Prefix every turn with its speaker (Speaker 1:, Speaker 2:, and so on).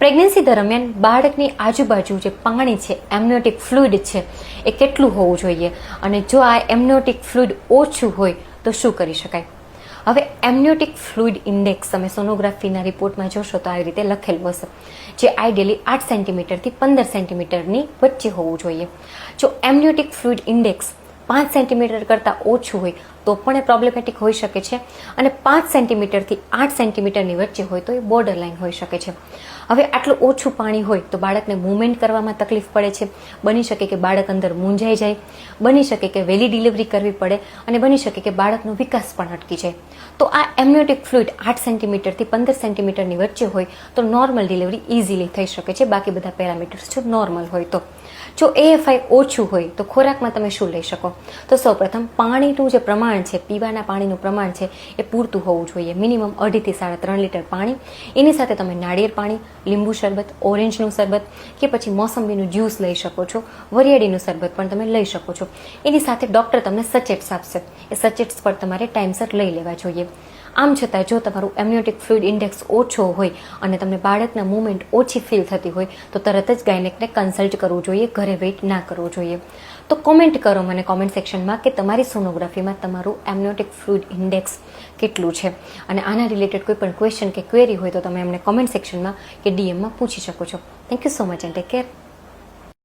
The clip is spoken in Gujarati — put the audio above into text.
Speaker 1: પ્રેગ્નન્સી દરમિયાન બાળકની આજુબાજુ જે પાણી છે એમનિયોટિક ફ્લુઇડ છે, એ કેટલું હોવું જોઈએ? અને જો આ એમનિયોટિક ફ્લુઇડ ઓછું હોય, તો શું કરી શકાય? હવે એમનિયોટિક ફ્લુઇડ ઇન્ડેક્સ તમે સોનોગ્રાફીના રિપોર્ટમાં જોશો તો આવી રીતે લખેલું હશે, જે આઈડિયલી આઠ સેન્ટીમીટરથી પંદર સેન્ટીમીટરની વચ્ચે હોવું જોઈએ. જો એમનિયોટિક ફ્લુઇડ ઇન્ડેક્સ પાંચ સેન્ટીમીટર કરતાં ઓછું હોય તો પણ એ પ્રોબ્લેમેટિક હોઈ શકે છે. અને પાંચ સેન્ટીમીટરથી આઠ સેન્ટીમીટરની વચ્ચે હોય તો એ બોર્ડર લાઇન હોઈ શકે છે. હવે આટલું ઓછું પાણી હોય તો બાળકને મૂવમેન્ટ કરવામાં તકલીફ પડે છે. બની શકે કે બાળક અંદર મૂંઝાઈ જાય. બની શકે કે વહેલી ડિલિવરી કરવી પડે અને બની શકે કે બાળકનો વિકાસ પણ અટકી જાય. તો આ એમ્યુટિક ફ્લુઇડ આઠ સેન્ટીમીટરથી પંદર સેન્ટીમીટરની વચ્ચે હોય તો નોર્મલ ડિલિવરી ઇઝીલી થઈ શકે છે. બાકી બધા પેરામીટર્સ જો નોર્મલ હોય તો. જો એએફઆઈ ઓછું હોય તો ખોરાકમાં તમે શું લઈ શકો? તો સૌપ્રથમ પાણીનું જે પ્રમાણ છે, પીવાના પાણીનું પ્રમાણ છે, એ પૂરતું હોવું જોઈએ. મિનિમમ અઢીથી સાડા ત્રણ લીટર પાણી. એની સાથે તમે નાળિયેર પાણી, લીંબુ શરબત, ઓરેન્જનું શરબત કે પછી મોસંબીનું જ્યુસ લઈ શકો છો, વરિયાળીનું શરબત પણ તમે લઈ શકો છો. એની સાથે ડૉક્ટર તમને સચેટ્સ આપશે. એ સચેટ્સ પર તમારે ટાઈમસર લઈ લેવા જોઈએ. આમ છતાં જો તમારું એમ્યોટિક ફ્લુઇડ ઇન્ડેક્સ ઓછો હોય અને તમને બાળકના મૂવમેન્ટ ઓછી ફીલ થતી હોય, તો તરત જ ગાયનેકને કન્સલ્ટ કરવું જોઈએ. ઘરે વેઇટ ના કરવો જોઈએ. તો કોમેન્ટ કરો મને કોમેન્ટ સેક્શનમાં કે તમારી સોનોગ્રાફીમાં તમારું એમ્નિયોટિક ફ્લુઇડ ઇન્ડેક્સ કેટલું છે? અને આના રિલેટેડ કોઈ પણ ક્વેશ્ચન કે ક્વેરી હોય તો તમે એમને કોમેન્ટ સેક્શનમાં કે ડીએમમાં પૂછી શકો છો. Thank you so much and take care